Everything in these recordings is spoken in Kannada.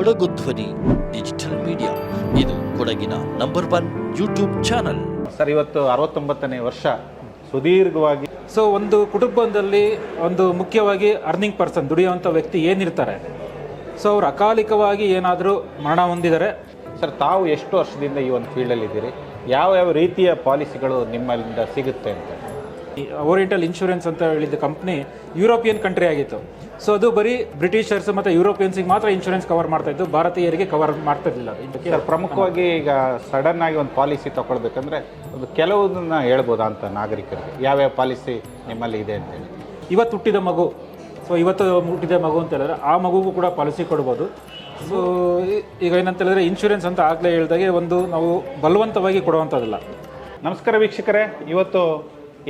ಕೊಡಗು ಧ್ವನಿ ಡಿಜಿಟಲ್ ಮೀಡಿಯಾ. ಇದು ಕೊಡಗಿನ number one YouTube channel. Sir ಇವತ್ತು ಅರವತ್ತೊಂಬತ್ತನೇ ವರ್ಷ. ಸುದೀರ್ಘವಾಗಿ ಸೊ ಒಂದು ಕುಟುಂಬದಲ್ಲಿ ಒಂದು ಮುಖ್ಯವಾಗಿ ಅರ್ನಿಂಗ್ ಪರ್ಸನ್ ದುಡಿಯುವಂಥ ವ್ಯಕ್ತಿ ಏನಿರ್ತಾರೆ? ಸೊ ಅವ್ರು ಅಕಾಲಿಕವಾಗಿ ಏನಾದರೂ ಮರಣ ಹೊಂದಿದರೆ? ಸರ್ ತಾವು ಎಷ್ಟು ವರ್ಷದಿಂದ ಈ ಒಂದು ಫೀಲ್ಡಲ್ಲಿ ಇದ್ದೀರಿ ಯಾವ ಯಾವ ರೀತಿಯ ಪಾಲಿಸಿಗಳು ನಿಮ್ಮಲ್ಲಿಂದ ಸಿಗುತ್ತೆ ಅಂತ? ಓರಿಯೆಂಟಲ್ ಇನ್ಶೂರೆನ್ಸ್ ಅಂತ ಹೇಳಿದ ಕಂಪ್ನಿ ಯುರೋಪಿಯನ್ ಕಂಟ್ರಿ ಆಗಿತ್ತು. ಸೊ ಅದು ಬರೀ ಬ್ರಿಟಿಷರ್ಸ್ ಮತ್ತು ಯುರೋಪಿಯನ್ಸಿಗೆ ಮಾತ್ರ ಇನ್ಶೂರೆನ್ಸ್ ಕವರ್ ಮಾಡ್ತಾ ಇದ್ದು ಭಾರತೀಯರಿಗೆ ಕವರ್ ಮಾಡ್ತಾ ಇರಲಿಲ್ಲ. ಇದಕ್ಕೆ ಪ್ರಮುಖವಾಗಿ ಈಗ ಸಡನ್ ಆಗಿ ಒಂದು ಪಾಲಿಸಿ ತಗೊಳ್ಬೇಕಂದ್ರೆ ಒಂದು ಕೆಲವುದನ್ನ ಹೇಳ್ಬೋದಾ ಅಂತ ನಾಗರಿಕರಿಗೆ? ಯಾವ್ಯಾವ ಪಾಲಿಸಿ ನಿಮ್ಮಲ್ಲಿ ಇದೆ ಅಂತೇಳಿ ಇವತ್ತು ಹುಟ್ಟಿದ ಮಗು. ಸೊ ಇವತ್ತು ಹುಟ್ಟಿದ ಮಗು ಅಂತ ಹೇಳಿದ್ರೆ ಆ ಮಗುಗೂ ಕೂಡ ಪಾಲಿಸಿ ಕೊಡ್ಬೋದು. ಸೊ ಈಗ ಏನಂತ ಹೇಳಿದ್ರೆ ಇನ್ಶೂರೆನ್ಸ್ ಅಂತ ಆಗಲೇ ಹೇಳಿದಾಗೆ ಒಂದು ನಾವು ಬಲವಂತವಾಗಿ ಕೊಡುವಂಥದ್ದಲ್ಲ. ನಮಸ್ಕಾರ ವೀಕ್ಷಕರೇ. ಇವತ್ತು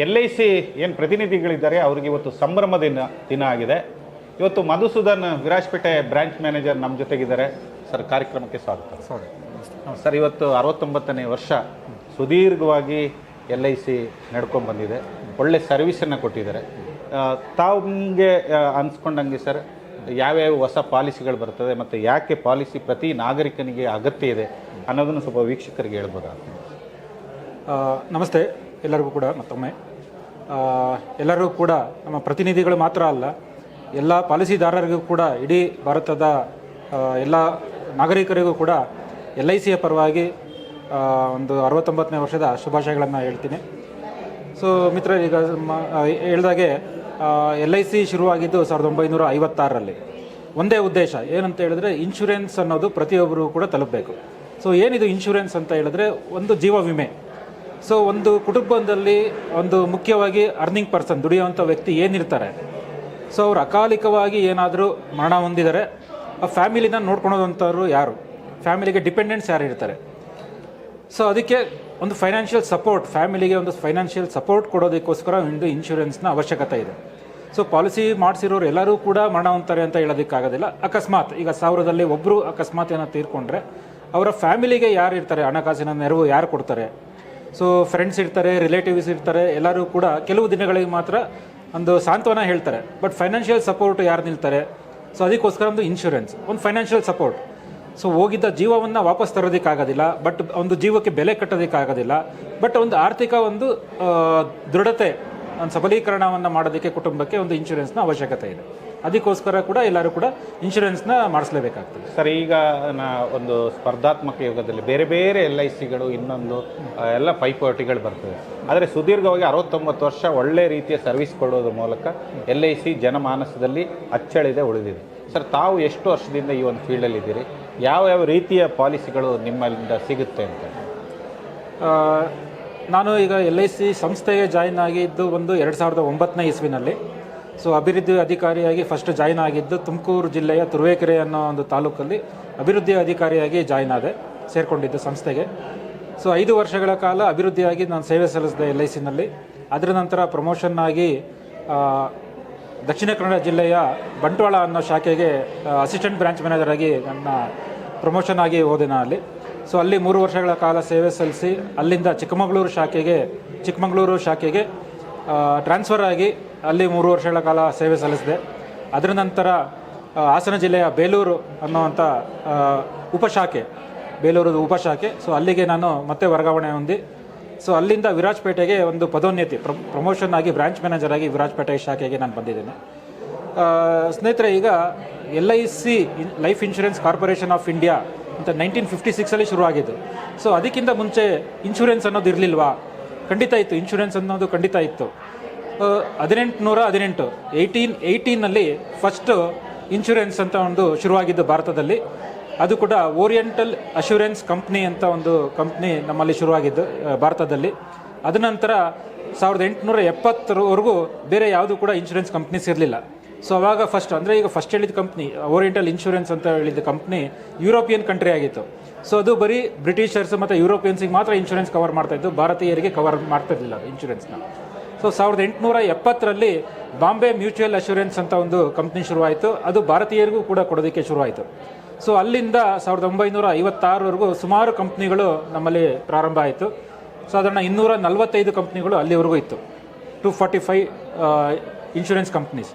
ಎಲ್ ಐ ಸಿ ಏನು ಪ್ರತಿನಿಧಿಗಳಿದ್ದಾರೆ ಅವ್ರಿಗೆ ಇವತ್ತು ಸಂಭ್ರಮ ದಿನ ದಿನ ಆಗಿದೆ. ಇವತ್ತು ಮಧುಸೂದನ್ ವಿರಾಜಪೇಟೆ ಬ್ರಾಂಚ್ ಮ್ಯಾನೇಜರ್ ನಮ್ಮ ಜೊತೆಗಿದ್ದಾರೆ. ಸರ್ ಕಾರ್ಯಕ್ರಮಕ್ಕೆ ಸ್ವಾಗತ. ಸರ್ ಇವತ್ತು ಅರವತ್ತೊಂಬತ್ತನೇ ವರ್ಷ ಸುದೀರ್ಘವಾಗಿ ಎಲ್ ಐ ಸಿ ನಡ್ಕೊಂಡು ಬಂದಿದೆ. ಒಳ್ಳೆ ಸರ್ವಿಸನ್ನು ಕೊಟ್ಟಿದ್ದಾರೆ. ತಾವಂಗೆ ಅನ್ಸ್ಕೊಂಡಂಗೆ ಸರ್ ಯಾವ್ಯಾವ ಹೊಸ ಪಾಲಿಸಿಗಳು ಬರ್ತದೆ ಮತ್ತು ಯಾಕೆ ಪಾಲಿಸಿ ಪ್ರತಿ ನಾಗರಿಕನಿಗೆ ಅಗತ್ಯ ಇದೆ ಅನ್ನೋದನ್ನು ಸ್ವಲ್ಪ ವೀಕ್ಷಕರಿಗೆ ಹೇಳ್ಬೋದಾ? ನಮಸ್ತೆ. ಎಲ್ಲರಿಗೂ ಕೂಡ ಮತ್ತೊಮ್ಮೆ ಆ, ಎಲ್ಲರೂ ಕೂಡ ನಮ್ಮ ಪ್ರತಿನಿಧಿಗಳು ಮಾತ್ರ ಅಲ್ಲ ಎಲ್ಲ ಪಾಲಿಸಿದಾರರಿಗೂ ಕೂಡ ಇಡೀ ಭಾರತದ ಎಲ್ಲ ನಾಗರಿಕರಿಗೂ ಕೂಡ ಎಲ್ ಐ ಸಿಯ ಪರವಾಗಿ ಒಂದು ಅರವತ್ತೊಂಬತ್ತನೇ ವರ್ಷದ ಶುಭಾಶಯಗಳನ್ನು ಹೇಳ್ತೀನಿ. ಸೊ ಮಿತ್ರ ಈಗ ಹೇಳಿದಾಗೆ ಎಲ್ ಐ ಸಿ ಶುರುವಾಗಿದ್ದು ಸಾವಿರದ ಒಂಬೈನೂರ ಐವತ್ತಾರರಲ್ಲಿ. ಒಂದೇ ಉದ್ದೇಶ ಏನಂತ ಹೇಳಿದ್ರೆ ಇನ್ಶೂರೆನ್ಸ್ ಅನ್ನೋದು ಪ್ರತಿಯೊಬ್ಬರು ಕೂಡ ತಲುಪಬೇಕು. ಸೊ ಏನಿದು ಇನ್ಶೂರೆನ್ಸ್ ಅಂತ ಹೇಳಿದ್ರೆ ಒಂದು ಜೀವ ವಿಮೆ. ಸೊ ಒಂದು ಕುಟುಂಬದಲ್ಲಿ ಒಂದು ಮುಖ್ಯವಾಗಿ ಅರ್ನಿಂಗ್ ಪರ್ಸನ್ ದುಡಿಯುವಂಥ ವ್ಯಕ್ತಿ ಏನಿರ್ತಾರೆ? ಸೊ ಅವ್ರು ಅಕಾಲಿಕವಾಗಿ ಏನಾದರೂ ಮರಣ ಹೊಂದಿದರೆ, ಆ ಫ್ಯಾಮಿಲಿನ ನೋಡ್ಕೊಳೋದಂಥವ್ರು ಯಾರು? ಫ್ಯಾಮಿಲಿಗೆ ಡಿಪೆಂಡೆಂಟ್ಸ್ ಯಾರು ಇರ್ತಾರೆ? ಸೊ ಅದಕ್ಕೆ ಒಂದು ಫೈನಾನ್ಷಿಯಲ್ ಸಪೋರ್ಟ್ ಫ್ಯಾಮಿಲಿಗೆ ಒಂದು ಫೈನಾನ್ಷಿಯಲ್ ಸಪೋರ್ಟ್ ಕೊಡೋದಕ್ಕೋಸ್ಕರ ಒಂದು ಇನ್ಶೂರೆನ್ಸ್ನ ಅವಶ್ಯಕತೆ ಇದೆ. ಸೊ ಪಾಲಿಸಿ ಮಾಡಿಸಿರೋರು ಎಲ್ಲರೂ ಕೂಡ ಮರಣ ಹೊಂತಾರೆ ಅಂತ ಹೇಳೋದಕ್ಕಾಗೋದಿಲ್ಲ. ಅಕಸ್ಮಾತ್, ಈಗ ಸಾವಿರದಲ್ಲಿ ಒಬ್ಬರು ಅಕಸ್ಮಾತ್ ಏನೋ ತೀರ್ಕೊಂಡ್ರೆ, ಅವರ ಫ್ಯಾಮಿಲಿಗೆ ಯಾರು ಇರ್ತಾರೆ ಹಣಕಾಸಿನ ನೆರವು ಯಾರು ಕೊಡ್ತಾರೆ? ಸೊ ಫ್ರೆಂಡ್ಸ್ ಇರ್ತಾರೆ ರಿಲೇಟಿವ್ಸ್ ಇರ್ತಾರೆ, ಎಲ್ಲರೂ ಕೂಡ ಕೆಲವು ದಿನಗಳಿಗೆ ಮಾತ್ರ ಒಂದು ಸಾಂತ್ವನ ಹೇಳ್ತಾರೆ. ಬಟ್ ಫೈನಾನ್ಷಿಯಲ್ ಸಪೋರ್ಟ್ ಯಾರು ನಿಲ್ತಾರೆ? ಸೊ ಅದಕ್ಕೋಸ್ಕರ ಒಂದು ಇನ್ಶೂರೆನ್ಸ್ ಒಂದು ಫೈನಾನ್ಷಿಯಲ್ ಸಪೋರ್ಟ್ ಸೊ ಹೋಗಿದ್ದ ಜೀವವನ್ನು ವಾಪಸ್ ತರೋದಕ್ಕಾಗೋದಿಲ್ಲ ಬಟ್ ಒಂದು ಜೀವಕ್ಕೆ ಬೆಲೆ ಕಟ್ಟೋದಕ್ಕಾಗೋದಿಲ್ಲ ಬಟ್ ಒಂದು ಆರ್ಥಿಕ ಒಂದು ದೃಢತೆ, ಒಂದು ಸಬಲೀಕರಣವನ್ನು ಮಾಡೋದಕ್ಕೆ ಕುಟುಂಬಕ್ಕೆ ಒಂದು ಇನ್ಶೂರೆನ್ಸ್ನ ಅವಶ್ಯಕತೆ ಇದೆ. ಅದಕ್ಕೋಸ್ಕರ ಕೂಡ ಎಲ್ಲರೂ ಕೂಡ ಇನ್ಶೂರೆನ್ಸ್ನ ಮಾಡಿಸ್ಲೇಬೇಕಾಗ್ತದೆ. ಸರ್ ಈಗ ನಾ ಒಂದು ಸ್ಪರ್ಧಾತ್ಮಕ ಯುಗದಲ್ಲಿ ಬೇರೆ ಬೇರೆ ಎಲ್ ಐ ಸಿಗಳು ಇನ್ನೊಂದು ಎಲ್ಲ ಪೈಪೋಟಿಗಳು ಬರ್ತದೆ ಆದರೆ ಸುದೀರ್ಘವಾಗಿ ಅರವತ್ತೊಂಬತ್ತು ವರ್ಷ ಒಳ್ಳೆ ರೀತಿಯ ಸರ್ವಿಸ್ ಕೊಡೋದ್ರ ಮೂಲಕ ಎಲ್ ಐ ಸಿ ಜನಮಾನಸದಲ್ಲಿ ಅಚ್ಚಳಿದೆ ಉಳಿದಿದೆ. ಸರ್ ತಾವು ಎಷ್ಟು ವರ್ಷದಿಂದ ಈ ಒಂದು ಫೀಲ್ಡಲ್ಲಿ ಇದ್ದೀರಿ? ಯಾವ ಯಾವ ರೀತಿಯ ಪಾಲಿಸಿಗಳು ನಿಮ್ಮಲ್ಲಿಂದ ಸಿಗುತ್ತೆ ಅಂತ? ನಾನು ಈಗ ಎಲ್ ಐ ಸಿ ಸಂಸ್ಥೆಗೆ ಜಾಯಿನ್ ಆಗಿದ್ದು ಒಂದು ಎರಡು ಸಾವಿರದ ಒಂಬತ್ತನೇ ಇಸ್ವಿನಲ್ಲಿ. ಸೊ ಅಭಿವೃದ್ಧಿ ಅಧಿಕಾರಿಯಾಗಿ ಫಸ್ಟ್ ಜಾಯ್ನ್ ಆಗಿದ್ದು ತುಮಕೂರು ಜಿಲ್ಲೆಯ ತುರುವೇಕೆರೆ ಅನ್ನೋ ಒಂದು ತಾಲೂಕಲ್ಲಿ ಅಭಿವೃದ್ಧಿ ಅಧಿಕಾರಿಯಾಗಿ ಜಾಯ್ನ್ ಆದೆ, ಸೇರಿಕೊಂಡಿದ್ದು ಸಂಸ್ಥೆಗೆ. ಸೊ ಐದು ವರ್ಷಗಳ ಕಾಲ ಅಭಿವೃದ್ಧಿಯಾಗಿ ನಾನು ಸೇವೆ ಸಲ್ಲಿಸಿದೆ ಎಲ್ ಐ ಸಿನಲ್ಲಿ. ಅದರ ನಂತರ ಪ್ರಮೋಷನ್ ಆಗಿ ದಕ್ಷಿಣ ಕನ್ನಡ ಜಿಲ್ಲೆಯ ಬಂಟ್ವಾಳ ಅನ್ನೋ ಶಾಖೆಗೆ ಅಸಿಸ್ಟೆಂಟ್ ಬ್ರಾಂಚ್ ಮ್ಯಾನೇಜರ್ ಆಗಿ ನನ್ನ ಪ್ರಮೋಷನ್ ಆಗಿ ಹೋದೆ ನಾನು ಅಲ್ಲಿ. ಸೊ ಅಲ್ಲಿ ಮೂರು ವರ್ಷಗಳ ಕಾಲ ಸೇವೆ ಸಲ್ಲಿಸಿ, ಅಲ್ಲಿಂದ ಚಿಕ್ಕಮಗಳೂರು ಶಾಖೆಗೆ ಚಿಕ್ಕಮಗಳೂರು ಶಾಖೆಗೆ ಟ್ರಾನ್ಸ್ಫರ್ ಆಗಿ ಅಲ್ಲಿ ಮೂರು ವರ್ಷಗಳ ಕಾಲ ಸೇವೆ ಸಲ್ಲಿಸಿದೆ. ಅದರ ನಂತರ ಹಾಸನ ಜಿಲ್ಲೆಯ ಬೇಲೂರು ಅನ್ನುವಂಥ ಉಪಶಾಖೆ ಬೇಲೂರು ಉಪಶಾಖೆ. ಸೊ ಅಲ್ಲಿಗೆ ನಾನು ಮತ್ತೆ ವರ್ಗಾವಣೆ ಹೊಂದಿ ಸೊ ಅಲ್ಲಿಂದ ವಿರಾಜ್ಪೇಟೆಗೆ ಒಂದು ಪದೋನ್ನತಿ, ಪ್ರ, ಪ್ರಮೋಷನ್ ಆಗಿ ಬ್ರಾಂಚ್ ಮ್ಯಾನೇಜರ್ ಆಗಿ ವಿರಾಜಪೇಟೆ ಶಾಖೆಗೆ ನಾನು ಬಂದಿದ್ದೇನೆ. ಸ್ನೇಹಿತರೆ, ಈಗ L I C life insurance corporation of India ಅಂತ ನೈನ್ಟೀನ್ ಫಿಫ್ಟಿ ಸಿಕ್ಸಲ್ಲಿ ಶುರುವಾಗಿದ್ದು ಸೊ ಅದಕ್ಕಿಂತ ಮುಂಚೆ ಇನ್ಶೂರೆನ್ಸ್ ಅನ್ನೋದು ಇರಲಿಲ್ವಾ? ಖಂಡಿತ ಇತ್ತು. ಇನ್ಶೂರೆನ್ಸ್ ಅನ್ನೋದು ಖಂಡಿತ ಇತ್ತು. ಹದಿನೆಂಟು ನೂರ ಹದಿನೆಂಟು, ಏಯ್ಟೀನ್ ಏಯ್ಟೀನಲ್ಲಿ ಫಸ್ಟು ಇನ್ಶೂರೆನ್ಸ್ ಅಂತ ಒಂದು ಶುರುವಾಗಿದ್ದು ಭಾರತದಲ್ಲಿ. ಅದು ಕೂಡ ಓರಿಯೆಂಟಲ್ ಅಶ್ಯೂರೆನ್ಸ್ ಕಂಪ್ನಿ ಅಂತ ಒಂದು ಕಂಪ್ನಿ ನಮ್ಮಲ್ಲಿ ಶುರುವಾಗಿದ್ದು ಭಾರತದಲ್ಲಿ. ಅದ ನಂತರ ಸಾವಿರದ ಎಂಟುನೂರ ಎಪ್ಪತ್ತರವರೆಗೂ ಬೇರೆ ಯಾವುದು ಕೂಡ ಇನ್ಶೂರೆನ್ಸ್ ಕಂಪ್ನೀಸ್ ಇರಲಿಲ್ಲ. ಸೊ ಅವಾಗ ಫಸ್ಟ್ ಅಂದರೆ ಈಗ ಫಸ್ಟ್ ಹೇಳಿದ ಕಂಪ್ನಿ ಓರಿಯೆಂಟಲ್ ಇನ್ಶೂರೆನ್ಸ್ ಅಂತ ಹೇಳಿದ ಕಂಪ್ನಿ ಯುರೋಪಿಯನ್ ಕಂಟ್ರಿ ಆಗಿತ್ತು. ಸೊ ಅದು ಬರೀ ಬ್ರಿಟಿಷರ್ಸ್ ಮತ್ತು ಯುರೋಪಿಯನ್ಸಿಗೆ ಮಾತ್ರ ಇನ್ಶೂರೆನ್ಸ್ ಕವರ್ ಮಾಡ್ತಾ ಇದ್ದು, ಭಾರತೀಯರಿಗೆ ಕವರ್ ಮಾಡ್ತಾ ಇರಲಿಲ್ಲ ಇನ್ಶೂರೆನ್ಸ್ನ ಸೊ, ಸಾವಿರದ ಎಂಟುನೂರ ಎಪ್ಪತ್ತರಲ್ಲಿ ಬಾಂಬೆ ಮ್ಯೂಚುವಲ್ ಅಶ್ಯೂರೆನ್ಸ್ ಅಂತ ಒಂದು ಕಂಪ್ನಿ ಶುರುವಾಯಿತು. ಅದು ಭಾರತೀಯರಿಗೂ ಕೂಡ ಕೊಡೋದಕ್ಕೆ ಶುರುವಾಯಿತು. ಸೊ, ಅಲ್ಲಿಂದ ಸಾವಿರದ ಒಂಬೈನೂರ ಐವತ್ತಾರವರೆಗೂ ಸುಮಾರು ಕಂಪ್ನಿಗಳು ನಮ್ಮಲ್ಲಿ ಪ್ರಾರಂಭ ಆಯಿತು. ಸಾಧಾರಣ ಇನ್ನೂರ ನಲವತ್ತೈದು ಕಂಪ್ನಿಗಳು ಅಲ್ಲಿವರೆಗೂ ಇತ್ತು. Two forty five insurance companies.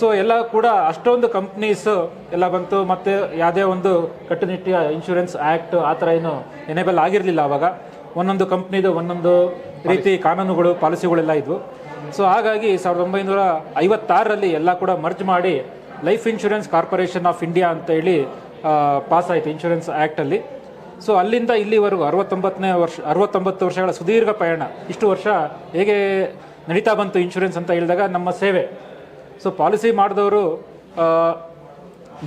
So, ಎಲ್ಲ ಕೂಡ ಅಷ್ಟೊಂದು ಕಂಪ್ನೀಸ್ ಎಲ್ಲ ಬಂತು. ಮತ್ತು ಯಾವುದೇ ಒಂದು ಕಟ್ಟುನಿಟ್ಟಿನ ಇನ್ಶೂರೆನ್ಸ್ ಆ್ಯಕ್ಟ್ ಆ ಥರ ಏನು ಎನೇಬಲ್ ಆಗಿರಲಿಲ್ಲ ಆವಾಗ. ಒಂದೊಂದು ಕಂಪ್ನಿದು ಒಂದೊಂದು ರೀತಿ ಕಾನೂನುಗಳು ಪಾಲಿಸಿಗಳೆಲ್ಲ ಇದ್ವು. ಸೊ ಹಾಗಾಗಿ ಸಾವಿರದ ಒಂಬೈನೂರ ಐವತ್ತಾರರಲ್ಲಿ ಎಲ್ಲ ಕೂಡ ಮರ್ಜ್ ಮಾಡಿ life insurance corporation of India ಅಂತ ಹೇಳಿ ಪಾಸ್ ಆಯಿತು ಇನ್ಶೂರೆನ್ಸ್ ಆ್ಯಕ್ಟಲ್ಲಿ ಸೊ ಅಲ್ಲಿಂದ ಇಲ್ಲಿವರೆಗೂ ಅರವತ್ತೊಂಬತ್ತನೇ ವರ್ಷ ಅರವತ್ತೊಂಬತ್ತು ವರ್ಷಗಳ ಸುದೀರ್ಘ ಪಯಣ. ಇಷ್ಟು ವರ್ಷ ಹೇಗೆ ನಡೀತಾ ಬಂತು ಇನ್ಶೂರೆನ್ಸ್ ಅಂತ ಹೇಳಿದಾಗ ನಮ್ಮ ಸೇವೆ. ಸೊ ಪಾಲಿಸಿ ಮಾಡಿದವರು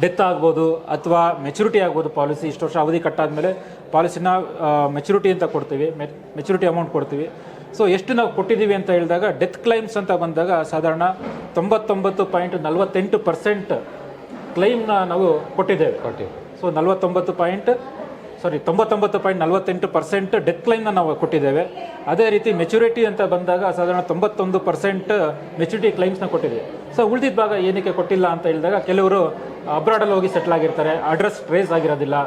ಡೆತ್ ಆಗ್ಬೋದು ಅಥವಾ ಮೆಚುರಿಟಿ ಆಗ್ಬೋದು ಪಾಲಿಸಿ ಇಷ್ಟು ವರ್ಷ ಅವಧಿ ಕಟ್ಟಾದ್ಮೇಲೆ ಪಾಲಿಸಿನ ಮೆಚುರಿಟಿ ಅಂತ ಕೊಡ್ತೀವಿ ಮೆಚುರಿಟಿ ಅಮೌಂಟ್ ಕೊಡ್ತೀವಿ. ಸೊ ಎಷ್ಟು ನಾವು ಕೊಟ್ಟಿದ್ದೀವಿ ಅಂತ ಹೇಳಿದಾಗ ಡೆತ್ ಕ್ಲೈಮ್ಸ್ ಅಂತ ಬಂದಾಗ ಸಾಧಾರಣ ತೊಂಬತ್ತೊಂಬತ್ತು ಪಾಯಿಂಟ್ ನಲವತ್ತೆಂಟು ಪರ್ಸೆಂಟ್ ಕ್ಲೈಮ್ನ ನಾವು ಕೊಟ್ಟಿದ್ದೇವೆ. ಕೊಟ್ಟಿವಿ ಸೊ ನಲವತ್ತೊಂಬತ್ತು ಪಾಯಿಂಟ್ ಸಾರಿ ತೊಂಬತ್ತೊಂಬತ್ತು ಪಾಯಿಂಟ್ ನಲವತ್ತೆಂಟು ಪರ್ಸೆಂಟ್ ಡೆತ್ ಕ್ಲೈಮ್ನ ನಾವು ಕೊಟ್ಟಿದ್ದೇವೆ. ಅದೇ ರೀತಿ ಮೆಚುರಿಟಿ ಅಂತ ಬಂದಾಗ ಸಾಧಾರಣ ತೊಂಬತ್ತೊಂದು ಪರ್ಸೆಂಟ್ ಮೆಚುರಿಟಿ ಕ್ಲೈಮ್ಸ್ನ ಕೊಟ್ಟಿದೆ ಸೊ ಉಳಿದಿದ್ದ ಭಾಗ ಏನಕ್ಕೆ ಕೊಟ್ಟಿಲ್ಲ ಅಂತ ಹೇಳಿದಾಗ ಕೆಲವರು ಅಬ್ರಾಡಲ್ಲಿ ಹೋಗಿ ಸೆಟ್ಲ್ ಆಗಿರ್ತಾರೆ. ಅಡ್ರೆಸ್ ಟ್ರೇಸ್ ಆಗಿರೋದಿಲ್ಲ.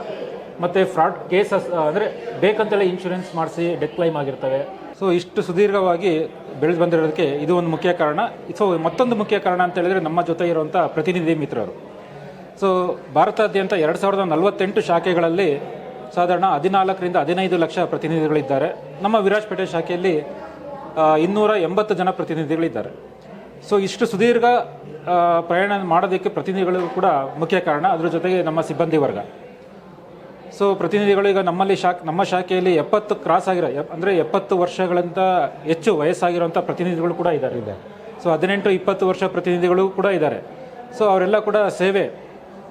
ಮತ್ತು ಫ್ರಾಡ್ ಕೇಸಸ್ ಅಂದರೆ ಬೇಕಂತೇಳಿ ಇನ್ಶೂರೆನ್ಸ್ ಮಾಡಿಸಿ ಡೆತ್ ಕ್ಲೈಮ್ ಆಗಿರ್ತವೆ. ಸೊ ಇಷ್ಟು ಸುದೀರ್ಘವಾಗಿ ಬೆಳೆದು ಬಂದಿರೋದಕ್ಕೆ ಇದು ಒಂದು ಮುಖ್ಯ ಕಾರಣ. ಸೊ ಮತ್ತೊಂದು ಮುಖ್ಯ ಕಾರಣ ಅಂತ ಹೇಳಿದ್ರೆ ನಮ್ಮ ಜೊತೆ ಇರುವಂಥ ಪ್ರತಿನಿಧಿ ಮಿತ್ರರು. ಸೊ ಭಾರತಾದ್ಯಂತ ಎರಡು ಸಾವಿರದ ನಲವತ್ತೆಂಟು ಶಾಖೆಗಳಲ್ಲಿ ಸಾಧಾರಣ ಹದಿನಾಲ್ಕರಿಂದ ಹದಿನೈದು ಲಕ್ಷ ಪ್ರತಿನಿಧಿಗಳಿದ್ದಾರೆ. ನಮ್ಮ ವಿರಾಜಪೇಟೆ ಶಾಖೆಯಲ್ಲಿ ಇನ್ನೂರ ಎಂಬತ್ತು ಜನ ಪ್ರತಿನಿಧಿಗಳಿದ್ದಾರೆ. ಸೊ ಇಷ್ಟು ಸುದೀರ್ಘ ಪ್ರಯಾಣ ಮಾಡೋದಕ್ಕೆ ಪ್ರತಿನಿಧಿಗಳು ಕೂಡ ಮುಖ್ಯ ಕಾರಣ. ಅದರ ಜೊತೆಗೆ ನಮ್ಮ ಸಿಬ್ಬಂದಿ ವರ್ಗ. ಸೊ ಪ್ರತಿನಿಧಿಗಳು ಈಗ ನಮ್ಮಲ್ಲಿ ಶಾಖ ನಮ್ಮ ಶಾಖೆಯಲ್ಲಿ ಎಪ್ಪತ್ತು ಕ್ರಾಸ್ ಆಗಿರೋ ಎಪ್- ಅಂದರೆ ಎಪ್ಪತ್ತು ವರ್ಷಗಳಂತ ಹೆಚ್ಚು ವಯಸ್ಸಾಗಿರುವಂಥ ಪ್ರತಿನಿಧಿಗಳು ಕೂಡ ಇದ್ದಾರೆ ಸೊ ಹದಿನೆಂಟು ಇಪ್ಪತ್ತು ವರ್ಷ ಪ್ರತಿನಿಧಿಗಳು ಕೂಡ ಇದ್ದಾರೆ. ಸೊ ಅವರೆಲ್ಲ ಕೂಡ ಸೇವೆ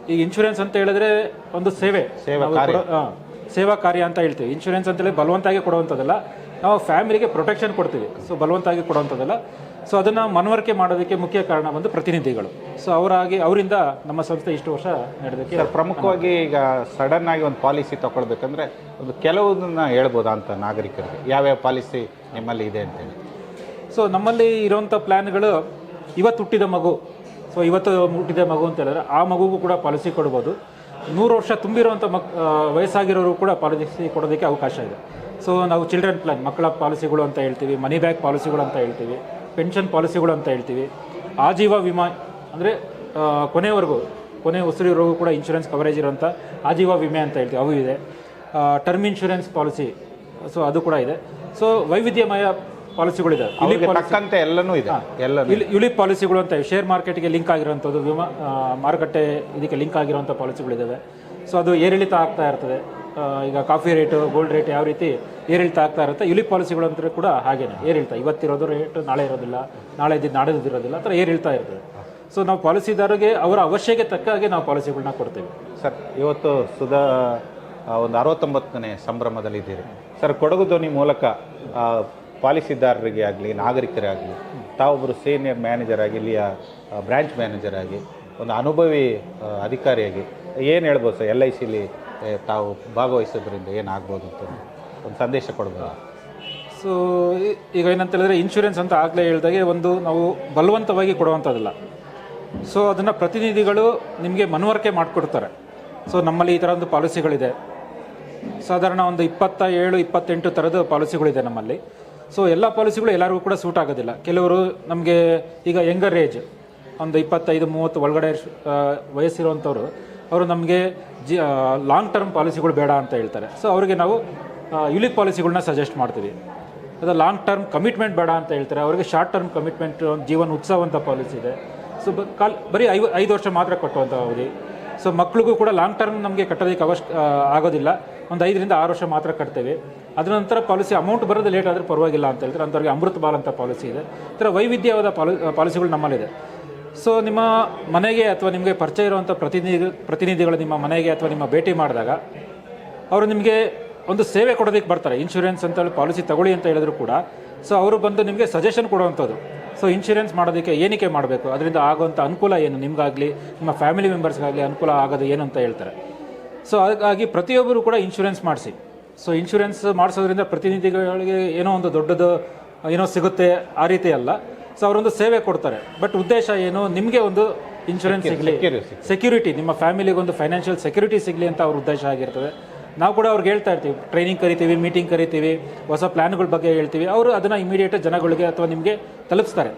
ಈ ಇನ್ಶೂರೆನ್ಸ್ ಅಂತ ಹೇಳಿದ್ರೆ ಒಂದು ಸೇವೆ. ಸೇವಾ ಕಾರ್ಯ. ಅಂತ ಹೇಳ್ತೀವಿ. ಇನ್ಶೂರೆನ್ಸ್ ಅಂತೇಳಿ ಬಲವಂತಾಗಿ ಕೊಡುವಂಥದ್ದಲ್ಲ. ನಾವು ಫ್ಯಾಮಿಲಿಗೆ ಪ್ರೊಟೆಕ್ಷನ್ ಕೊಡ್ತೀವಿ. ಸೊ ಬಲವಂತಾಗಿ ಕೊಡುವಂಥದ್ದಲ್ಲ. ಸೊ ಅದನ್ನು ಮನವರಿಕೆ ಮಾಡೋದಕ್ಕೆ ಮುಖ್ಯ ಕಾರಣ ಬಂದು ಪ್ರತಿನಿಧಿಗಳು. ಸೊ ಅವರಾಗಿ ಅವರಿಂದ ನಮ್ಮ ಸಂಸ್ಥೆ ಇಷ್ಟು ವರ್ಷ ನಡೆದಕ್ಕೆ ಸರ್ ಪ್ರಮುಖವಾಗಿ ಈಗ ಸಡನ್ ಆಗಿ ಒಂದು ಪಾಲಿಸಿ ತಗೊಳ್ಬೇಕಂದ್ರೆ ಒಂದು ಕೆಲವುದನ್ನ ಹೇಳ್ಬೋದಾ ಅಂತ ನಾಗರಿಕರಿಗೆ? ಯಾವ್ಯಾವ ಪಾಲಿಸಿ ನಿಮ್ಮಲ್ಲಿ ಇದೆ ಅಂತೇಳಿ. ಸೊ ನಮ್ಮಲ್ಲಿ ಇರುವಂಥ ಪ್ಲ್ಯಾನ್ಗಳು ಇವತ್ತು ಹುಟ್ಟಿದ ಮಗು. ಸೊ ಇವತ್ತು ಹುಟ್ಟಿದ ಮಗು ಅಂತ ಹೇಳಿದ್ರೆ ಆ ಮಗುಗೂ ಕೂಡ ಪಾಲಿಸಿ ಕೊಡ್ಬೋದು. ನೂರು ವರ್ಷ ತುಂಬಿರುವಂಥ ಮಕ್ ವಯಸ್ಸಾಗಿರೋರು ಕೂಡ ಪಾಲಿಸಿ ಕೊಡೋದಕ್ಕೆ ಅವಕಾಶ ಇದೆ. ಸೊ ನಾವು ಚಿಲ್ಡ್ರನ್ ಪ್ಲ್ಯಾನ್ ಮಕ್ಕಳ ಪಾಲಿಸಿಗಳು ಅಂತ ಹೇಳ್ತೀವಿ ಮನಿ ಬ್ಯಾಗ್ ಪಾಲಿಸಿಗಳು ಅಂತ ಹೇಳ್ತೀವಿ. ಪೆನ್ಷನ್ ಪಾಲಿಸಿಗಳು ಅಂತ ಹೇಳ್ತೀವಿ. ಆಜೀವ ವಿಮಾ ಅಂದರೆ ಕೊನೆವರೆಗೂ ಕೊನೆ ಉಸಿರಿವರೆಗೂ ಕೂಡ ಇನ್ಶೂರೆನ್ಸ್ ಕವರೇಜ್ ಇರೋಂಥ ಆಜೀವ ವಿಮೆ ಅಂತ ಹೇಳ್ತೀವಿ. ಅವು ಇದೆ. ಟರ್ಮ್ ಇನ್ಶೂರೆನ್ಸ್ ಪಾಲಿಸಿ ಸೊ ಅದು ಕೂಡ ಇದೆ. ಸೊ ವೈವಿಧ್ಯಮಯ ಪಾಲಿಸಿಗಳಿದೆ. ತಕ್ಕಂತೆ ಎಲ್ಲನೂ ಇದೆ. ಎಲ್ಲ ಯುಲಿಪ್ ಪಾಲಿಸಿಗಳು ಅಂತ ಶೇರ್ ಮಾರ್ಕೆಟ್ಗೆ ಲಿಂಕ್ ಆಗಿರೋಂಥದ್ದು ವಿಮಾ ಮಾರುಕಟ್ಟೆ ಇದಕ್ಕೆ ಲಿಂಕ್ ಆಗಿರುವಂಥ ಪಾಲಿಸಿಗಳಿದ್ದಾವೆ ಸೊ ಅದು ಏರಿಳಿತ ಆಗ್ತಾ ಇರ್ತದೆ. ಈಗ ಕಾಫಿ ರೇಟು ಗೋಲ್ಡ್ ರೇಟ್ ಯಾವ ರೀತಿ ಏರಿಳಿತ ಆಗ್ತಾ ಇರುತ್ತೆ. ಇಲಿ ಪಾಲಿಸಿಗಳು ಅಂತ ಕೂಡ ಹಾಗೇನೆ. ಏರಿಳಿತ. ಇವತ್ತಿರೋದು ರೇಟ್ ನಾಳೆ ಇರೋದಿಲ್ಲ. ನಾಳೆ ಇದ್ದಿದ್ದು ನಾಡಿದ್ದಿರೋದಿಲ್ಲ ಆ ಥರ ಏರಿಳ್ತಾ ಇರ್ತದೆ. ಸೊ ನಾವು ಪಾಲಿಸಿದಾರರಿಗೆ ಅವರ ಅವಶ್ಯಕ್ಕೆ ತಕ್ಕ ಹಾಗೆ ನಾವು ಪಾಲಿಸಿಗಳನ್ನ ಕೊಡ್ತೇವೆ. ಸರ್, ಇವತ್ತು ಸುಧಾ ಒಂದು ಅರವತ್ತೊಂಬತ್ತನೇ ಸಂಭ್ರಮದಲ್ಲಿದ್ದೀರಿ ಸರ್, ಕೊಡಗು ಧ್ವನಿ ಮೂಲಕ ಪಾಲಿಸಿದಾರರಿಗೆ ಆಗಲಿ, ನಾಗರಿಕರೇ ಆಗಲಿ ತಾವೊಬ್ಬರು ಸೀನಿಯರ್ ಮ್ಯಾನೇಜರ್ ಆಗಿ, ಇಲ್ಲಿಯ ಬ್ರ್ಯಾಂಚ್ ಮ್ಯಾನೇಜರ್ ಆಗಿ, ಒಂದು ಅನುಭವಿ ಅಧಿಕಾರಿಯಾಗಿ, ಏನು ಹೇಳ್ಬೋದು ಸರ್? ಎಲ್ ಐ ಸಿಲಿ ತಾವು ಭಾಗವಹಿಸೋದ್ರಿಂದ ಏನಾಗ್ಬೋದು ಅಂತ? ಒಂದು ಸಂದೇಶ ಕೊಡ್ಬೋದು? ಸೊ ಈಗ ಏನಂತ ಹೇಳಿದ್ರೆ ಇನ್ಶೂರೆನ್ಸ್ ಅಂತ ಆಗಲೇ ಹೇಳಿದಾಗೆ ಒಂದು ನಾವು ಬಲವಂತವಾಗಿ ಕೊಡುವಂಥದ್ದಲ್ಲ. ಸೊ ಅದನ್ನು ಪ್ರತಿನಿಧಿಗಳು ನಿಮಗೆ ಮನವರಿಕೆ ಮಾಡಿಕೊಡ್ತಾರೆ. ಸೊ ನಮ್ಮಲ್ಲಿ ಈ ಥರ ಒಂದು ಪಾಲಿಸಿಗಳಿದೆ. ಸಾಧಾರಣ ಒಂದು ಇಪ್ಪತ್ತ ಏಳು ಇಪ್ಪತ್ತೆಂಟು ಥರದ ಪಾಲಿಸಿಗಳಿದೆ ನಮ್ಮಲ್ಲಿ. ಸೊ ಎಲ್ಲ ಪಾಲಿಸಿಗಳು ಎಲ್ಲರಿಗೂ ಕೂಡ ಸೂಟ್ ಆಗೋದಿಲ್ಲ. ಕೆಲವರು ನಮಗೆ ಈಗ ಯಂಗರ್ ಏಜ್ ಒಂದು ಇಪ್ಪತ್ತೈದು, ಮೂವತ್ತು ಒಳಗಡೆ ವಯಸ್ಸಿರುವಂಥವ್ರು, ಅವರು ನಮಗೆ ಜಿ ಲಾಂಗ್ ಟರ್ಮ್ ಪಾಲಿಸಿಗಳು ಬೇಡ ಅಂತ ಹೇಳ್ತಾರೆ. ಸೊ ಅವರಿಗೆ ನಾವು ಯುಲಿಕ್ ಪಾಲಿಸಿಗಳನ್ನ ಸಜೆಸ್ಟ್ ಮಾಡ್ತೀವಿ. ಅದು ಲಾಂಗ್ ಟರ್ಮ್ ಕಮಿಟ್ಮೆಂಟ್ ಬೇಡ ಅಂತ ಹೇಳ್ತಾರೆ. ಅವರಿಗೆ ಶಾರ್ಟ್ ಟರ್ಮ್ ಕಮಿಟ್ಮೆಂಟ್ ಜೀವನ ಉತ್ಸವ ಅಂತ ಪಾಲಿಸಿ ಇದೆ. ಸೊ ಬ, ಕಾಲ್, ಬರೀ ಐವ, ಐದು ವರ್ಷ ಮಾತ್ರ ಕಟ್ಟುವಂಥ ಅವಧಿ. ಸೊ ಮಕ್ಳಿಗೂ ಕೂಡ ಲಾಂಗ್ ಟರ್ಮ್ ನಮಗೆ ಕಟ್ಟೋದಕ್ಕೆ ಅವಶ್ಯ ಆಗೋದಿಲ್ಲ. ಒಂದು ಐದರಿಂದ ಆರು ವರ್ಷ ಮಾತ್ರ ಕಟ್ತೇವೆ. ಅದರ ನಂತರ ಪಾಲಿಸಿ ಅಮೌಂಟ್ ಬರೋದು ಲೇಟ್ ಆದರೂ ಪರವಾಗಿಲ್ಲ ಅಂತ ಹೇಳ್ತಾರೆ. ಅಂಥವ್ರಿಗೆ ಅಮೃತ ಬಾಲ್ ಅಂತ ಪಾಲಿಸಿ ಇದೆ. ಈ ಥರ ವೈವಿಧ್ಯವಾದ ಪಾಲಿ, ಪಾಲಿಸಿಗಳು ನಮ್ಮಲ್ಲಿದೆ ಸೊ ನಿಮ್ಮ ಮನೆಗೆ ಅಥವಾ ನಿಮಗೆ ಪರಿಚಯ ಇರುವಂಥ ಪ್ರತಿನಿಧಿ, ಪ್ರತಿನಿಧಿಗಳು ನಿಮ್ಮ ಮನೆಗೆ ಅಥವಾ ನಿಮ್ಮ ಭೇಟಿ ಮಾಡಿದಾಗ, ಅವರು ನಿಮಗೆ ಒಂದು ಸೇವೆ ಕೊಡೋದಕ್ಕೆ ಬರ್ತಾರೆ. ಇನ್ಶೂರೆನ್ಸ್ ಅಂತ ಹೇಳಿ ಪಾಲಿಸಿ ತಗೊಳ್ಳಿ ಅಂತ ಹೇಳಿದ್ರು ಕೂಡ ಸೊ ಅವರು ಬಂದು ನಿಮಗೆ ಸಜೆಷನ್ ಕೊಡುವಂಥದ್ದು. ಸೊ ಇನ್ಶೂರೆನ್ಸ್ ಮಾಡೋದಕ್ಕೆ ಏನಕ್ಕೆ ಮಾಡಬೇಕು? ಅದರಿಂದ ಆಗುವಂಥ ಅನುಕೂಲ ಏನು? ನಿಮಗಾಗಲಿ ನಿಮ್ಮ ಫ್ಯಾಮಿಲಿ ಮೆಂಬರ್ಸ್ಗಾಗಲಿ ಅನುಕೂಲ ಆಗೋದು ಏನು ಅಂತ ಹೇಳ್ತಾರೆ. ಸೊ ಹಾಗಾಗಿ ಪ್ರತಿಯೊಬ್ಬರು ಕೂಡ ಇನ್ಶೂರೆನ್ಸ್ ಮಾಡಿಸಿ. ಸೊ ಇನ್ಶೂರೆನ್ಸ್ ಮಾಡಿಸೋದ್ರಿಂದ ಪ್ರತಿನಿಧಿಗಳಿಗೆ ಏನೋ ಒಂದು ದೊಡ್ಡದು ಏನೋ ಸಿಗುತ್ತೆ ಆ ರೀತಿ ಅಲ್ಲ. ಸೊ ಅವರೊಂದು ಸೇವೆ ಕೊಡ್ತಾರೆ. ಬಟ್ ಉದ್ದೇಶ ಏನು? ನಿಮಗೆ ಒಂದು ಇನ್ಶೂರೆನ್ಸ್ ಸಿಗಲಿ. ಸೆಕ್ಯೂರಿಟಿ ನಿಮ್ಮ ಫ್ಯಾಮಿಲಿಗೆ ಒಂದು ಫೈನಾನ್ಷಿಯಲ್ ಸೆಕ್ಯೂರಿಟಿ ಸಿಗಲಿ ಅಂತ ಅವ್ರ ಉದ್ದೇಶ ಆಗಿರ್ತದೆ. ನಾವು ಕೂಡ ಅವ್ರಿಗೆ ಹೇಳ್ತಾ ಇರ್ತೀವಿ. ಟ್ರೈನಿಂಗ್ ಕರಿತೀವಿ ಮೀಟಿಂಗ್ ಕರಿತೀವಿ, ಹೊಸ ಪ್ಲ್ಯಾನ್ಗಳ ಬಗ್ಗೆ ಹೇಳ್ತೀವಿ. ಅವರು ಅದನ್ನು ಇಮಿಡಿಯೇಟ್ ಜನಗಳಿಗೆ ಅಥವಾ ನಿಮಗೆ ತಲುಪಿಸ್ತಾರೆ.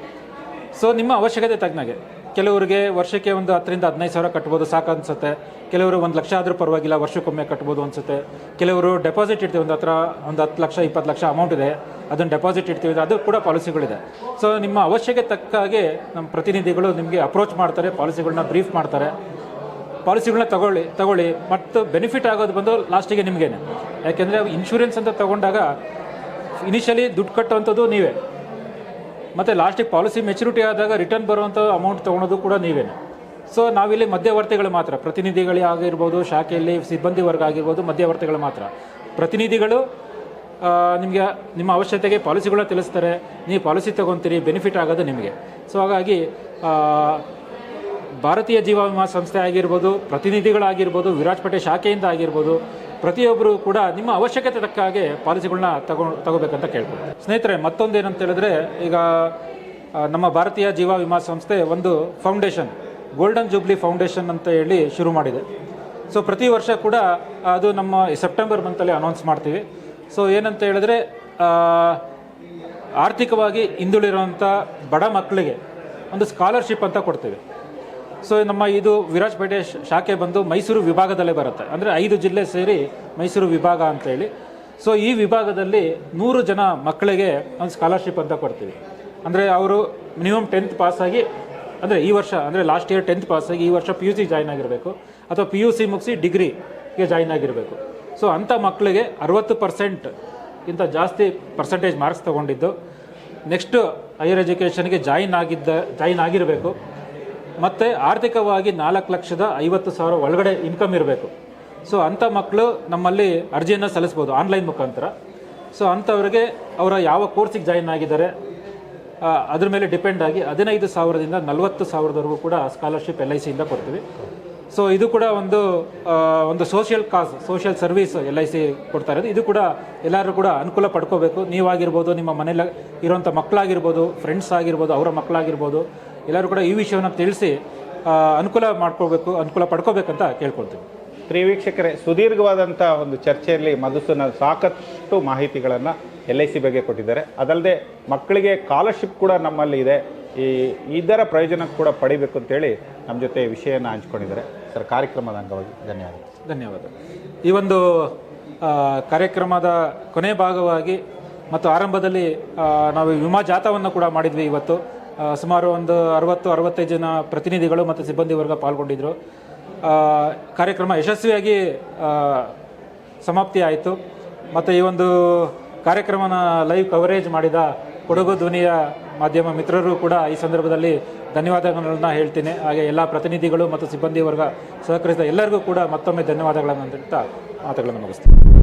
ಸೊ ನಿಮ್ಮ ಅವಶ್ಯಕತೆ ತಕ್ಕನಾಗೆ. ಕೆಲವರಿಗೆ ವರ್ಷಕ್ಕೆ ಒಂದು ಹತ್ತರಿಂದ ಹದಿನೈದು ಸಾವಿರ ಕಟ್ಬೋದು, ಸಾಕು ಅನಿಸುತ್ತೆ. ಕೆಲವರು ಒಂದು ಲಕ್ಷ ಆದರೂ ಪರವಾಗಿಲ್ಲ, ವರ್ಷಕ್ಕೊಮ್ಮೆ ಕಟ್ಬೋದು ಅನ್ಸುತ್ತೆ. ಕೆಲವರು ಡೆಪಾಸಿಟ್ ಇಡ್ತೀವಿ, ಒಂದು ಹತ್ರ ಒಂದು ಹತ್ತು ಲಕ್ಷ, ಇಪ್ಪತ್ತು ಲಕ್ಷ ಅಮೌಂಟ್ ಇದೆ. ಅದನ್ನು ಡೆಪಾಸಿಟ್ ಇಡ್ತೀವಿ, ಅದು ಕೂಡ ಪಾಲಿಸಿಗಳಿದೆ ಸೊ ನಿಮ್ಮ ಅವಶ್ಯಕತೆ ತಕ್ಕ ಹಾಗೆ ನಮ್ಮ ಪ್ರತಿನಿಧಿಗಳು ನಿಮಗೆ ಅಪ್ರೋಚ್ ಮಾಡ್ತಾರೆ ಪಾಲಿಸಿಗಳನ್ನ ಬ್ರೀಫ್ ಮಾಡ್ತಾರೆ. ಪಾಲಿಸಿಗಳನ್ನ ತಗೊಳ್ಳಿ ತಗೊಳ್ಳಿ, ಮತ್ತು ಬೆನಿಫಿಟ್ ಆಗೋದು ಬಂದು ಲಾಸ್ಟಿಗೆ ನಿಮಗೇನೆ. ಯಾಕೆಂದರೆ ಇನ್ಶೂರೆನ್ಸ್ ಅಂತ ತಗೊಂಡಾಗ ಇನಿಷಿಯಲಿ ದುಡ್ಡು ಕಟ್ಟುವಂಥದ್ದು ನೀವೇ. ಮತ್ತು ಲಾಸ್ಟಿಗೆ ಪಾಲಿಸಿ ಮೆಚುರಿಟಿ ಆದಾಗ ರಿಟರ್ನ್ ಬರುವಂಥ ಅಮೌಂಟ್ ತೊಗೊಳೋದು ಕೂಡ ನೀವೇ ಸೊ ನಾವಿಲ್ಲಿ ಮಧ್ಯವರ್ತಿಗಳು ಮಾತ್ರ. ಪ್ರತಿನಿಧಿಗಳೇ ಆಗಿರ್ಬೋದು, ಶಾಖೆಯಲ್ಲಿ ಸಿಬ್ಬಂದಿ ವರ್ಗ ಆಗಿರ್ಬೋದು, ಮಧ್ಯವರ್ತಿಗಳು ಮಾತ್ರ. ಪ್ರತಿನಿಧಿಗಳು ನಿಮಗೆ ನಿಮ್ಮ ಅವಶ್ಯಕತೆಗೆ ಪಾಲಿಸಿಗಳನ್ನ ತಿಳಿಸ್ತಾರೆ. ನೀವು ಪಾಲಿಸಿ ತೊಗೊತೀರಿ ಬೆನಿಫಿಟ್ ಆಗೋದು ನಿಮಗೆ. ಸೊ ಹಾಗಾಗಿ ಭಾರತೀಯ ಜೀವ ವಿಮಾ ಸಂಸ್ಥೆ ಆಗಿರ್ಬೋದು, ಪ್ರತಿನಿಧಿಗಳಾಗಿರ್ಬೋದು ವಿರಾಜಪೇಟೆ ಶಾಖೆಯಿಂದ ಆಗಿರ್ಬೋದು, ಪ್ರತಿಯೊಬ್ಬರು ಕೂಡ ನಿಮ್ಮ ಅವಶ್ಯಕತೆ ತಕ್ಕ ಹಾಗೆ ಪಾಲಿಸಿಗಳನ್ನ ತಗೊಂಡು ತಗೋಬೇಕಂತ ಕೇಳ್ಬೋದು ಸ್ನೇಹಿತರೆ, ಮತ್ತೊಂದೇನಂತ ಹೇಳಿದ್ರೆ, ಈಗ ನಮ್ಮ ಭಾರತೀಯ ಜೀವ ವಿಮಾ ಸಂಸ್ಥೆ ಒಂದು ಫೌಂಡೇಶನ್ ಗೋಲ್ಡನ್ ಜೂಬ್ಲಿ ಫೌಂಡೇಶನ್ ಅಂತ ಹೇಳಿ ಶುರು ಮಾಡಿದೆ. ಸೊ, ಪ್ರತಿ ವರ್ಷ ಕೂಡ ಅದು ನಮ್ಮ ಸೆಪ್ಟೆಂಬರ್ ಮಂತಲ್ಲಿ ಅನೌನ್ಸ್ ಮಾಡ್ತೀವಿ. ಸೊ, ಏನಂತ ಹೇಳಿದ್ರೆ ಆರ್ಥಿಕವಾಗಿ ಹಿಂದುಳಿರುವಂಥ ಬಡ ಮಕ್ಕಳಿಗೆ ಒಂದು ಸ್ಕಾಲರ್ಶಿಪ್ ಅಂತ ಕೊಡ್ತೀವಿ. ಸೊ ನಮ್ಮ ಇದು ವಿರಾಜಪೇಟೆ ಶಾಖೆ ಬಂದು ಮೈಸೂರು ವಿಭಾಗದಲ್ಲೇ ಬರುತ್ತೆ. ಅಂದರೆ ಐದು ಜಿಲ್ಲೆ ಸೇರಿ ಮೈಸೂರು ವಿಭಾಗ ಅಂತೇಳಿ ಸೊ ಈ ವಿಭಾಗದಲ್ಲಿ ನೂರು ಜನ ಮಕ್ಕಳಿಗೆ ಒಂದು ಸ್ಕಾಲರ್ಶಿಪ್ ಅಂತ ಕೊಡ್ತೀವಿ. ಅಂದರೆ ಅವರು ಮಿನಿಮಮ್ ಟೆಂತ್ ಪಾಸಾಗಿ ಅಂದರೆ ಈ ವರ್ಷ, ಅಂದರೆ ಲಾಸ್ಟ್ ಇಯರ್ ಟೆಂತ್ ಪಾಸಾಗಿ ಈ ವರ್ಷ ಪಿ ಯು ಸಿ ಜಾಯ್ನ್ ಆಗಿರಬೇಕು. ಅಥವಾ ಪಿ ಯು ಸಿ ಮುಗಿಸಿ ಡಿಗ್ರಿಗೆ ಜಾಯ್ನ್ ಆಗಿರಬೇಕು. ಸೊ ಅಂಥ ಮಕ್ಕಳಿಗೆ ಅರವತ್ತು ಪರ್ಸೆಂಟ್ ಇಂಥ ಜಾಸ್ತಿ ಪರ್ಸೆಂಟೇಜ್ ಮಾರ್ಕ್ಸ್ ತೊಗೊಂಡಿದ್ದು. ನೆಕ್ಸ್ಟ್ ಹೈಯರ್ ಎಜುಕೇಷನ್ಗೆ ಜಾಯಿನ್ ಆಗಿದ್ದ ಜಾಯಿನ್ ಆಗಿರಬೇಕು. ಮತ್ತು ಆರ್ಥಿಕವಾಗಿ ನಾಲ್ಕು ಲಕ್ಷದ ಐವತ್ತು ಸಾವಿರ ಒಳಗಡೆ ಇನ್ಕಮ್ ಇರಬೇಕು. ಸೊ ಅಂಥ ಮಕ್ಕಳು ನಮ್ಮಲ್ಲಿ ಅರ್ಜಿಯನ್ನು ಸಲ್ಲಿಸ್ಬೋದು ಆನ್ಲೈನ್ ಮುಖಾಂತರ. ಸೊ ಅಂಥವ್ರಿಗೆ ಅವರ ಯಾವ ಕೋರ್ಸಿಗೆ ಜಾಯಿನ್ ಆಗಿದ್ದಾರೆ ಅದ್ರ ಮೇಲೆ ಡಿಪೆಂಡ್ ಆಗಿ ಹದಿನೈದು ಸಾವಿರದಿಂದ ನಲವತ್ತು ಸಾವಿರದವರೆಗೂ ಕೂಡ ಸ್ಕಾಲರ್ಶಿಪ್ ಎಲ್ ಐ ಸಿಯಿಂದ ಕೊಡ್ತೀವಿ. ಸೊ ಇದು ಕೂಡ ಒಂದು ಒಂದು social cause social service L I C ಕೊಡ್ತಾ ಇರೋದು. ಇದು ಕೂಡ ಎಲ್ಲರೂ ಕೂಡ ಅನುಕೂಲ ಪಡ್ಕೋಬೇಕು. ನೀವಾಗಿರ್ಬೋದು ನಿಮ್ಮ ಮನೇಲಿ ಇರೋಂಥ ಮಕ್ಕಳಾಗಿರ್ಬೋದು ಫ್ರೆಂಡ್ಸ್ ಆಗಿರ್ಬೋದು, ಅವರ ಮಕ್ಕಳಾಗಿರ್ಬೋದು ಎಲ್ಲರೂ ಕೂಡ ಈ ವಿಷಯವನ್ನು ತಿಳಿಸಿ ಅನುಕೂಲ ಮಾಡ್ಕೋಬೇಕು ಅನುಕೂಲ ಪಡ್ಕೋಬೇಕಂತ ಕೇಳ್ಕೊಳ್ತೀವಿ. ಪ್ರಿಯ ವೀಕ್ಷಕರೇ ಸುದೀರ್ಘವಾದಂಥ ಒಂದು ಚರ್ಚೆಯಲ್ಲಿ ಮಧುಸೂನ ಸಾಕಷ್ಟು ಮಾಹಿತಿಗಳನ್ನು ಎಲ್ ಐ ಸಿ ಬಗ್ಗೆ ಕೊಟ್ಟಿದ್ದಾರೆ. ಅದಲ್ಲದೆ ಮಕ್ಕಳಿಗೆ ಸ್ಕಾಲರ್ಶಿಪ್ ಕೂಡ ನಮ್ಮಲ್ಲಿ ಇದೆ. ಈ ಇದರ ಪ್ರಯೋಜನ ಕೂಡ ಪಡಿಬೇಕು ಅಂತೇಳಿ ನಮ್ಮ ಜೊತೆ ವಿಷಯನ ಹಂಚ್ಕೊಂಡಿದ್ದಾರೆ. ಸರ್ ಕಾರ್ಯಕ್ರಮದ ಅಂಗವಾಗಿ ಧನ್ಯವಾದ ಧನ್ಯವಾದ. ಈ ಒಂದು ಕಾರ್ಯಕ್ರಮದ ಕೊನೆ ಭಾಗವಾಗಿ ಮತ್ತು ಆರಂಭದಲ್ಲಿ ನಾವು ವಿಮಾ ಜಾಥವನ್ನು ಕೂಡ ಮಾಡಿದ್ವಿ ಇವತ್ತು. ಸುಮಾರು ಒಂದು ಅರವತ್ತು, ಅರವತ್ತೈದು ಜನ ಪ್ರತಿನಿಧಿಗಳು ಮತ್ತು ಸಿಬ್ಬಂದಿ ವರ್ಗ ಪಾಲ್ಗೊಂಡಿದ್ದರು ಕಾರ್ಯಕ್ರಮ ಯಶಸ್ವಿಯಾಗಿ ಸಮಾಪ್ತಿ ಆಯಿತು ಮತ್ತು ಈ ಒಂದು ಕಾರ್ಯಕ್ರಮನ ಲೈವ್ ಕವರೇಜ್ ಮಾಡಿದ ಕೊಡಗು ಧ್ವನಿಯ ಮಾಧ್ಯಮ ಮಿತ್ರರು ಕೂಡ ಈ ಸಂದರ್ಭದಲ್ಲಿ ಧನ್ಯವಾದಗಳನ್ನು ಹೇಳ್ತೀನಿ. ಹಾಗೆ ಎಲ್ಲ ಪ್ರತಿನಿಧಿಗಳು ಮತ್ತು ಸಿಬ್ಬಂದಿ ವರ್ಗ ಸಹಕರಿಸಿದ ಎಲ್ಲರಿಗೂ ಕೂಡ ಮತ್ತೊಮ್ಮೆ ಧನ್ಯವಾದಗಳನ್ನು ಮಾತುಗಳನ್ನು ಮುಗಿಸ್ತೀನಿ.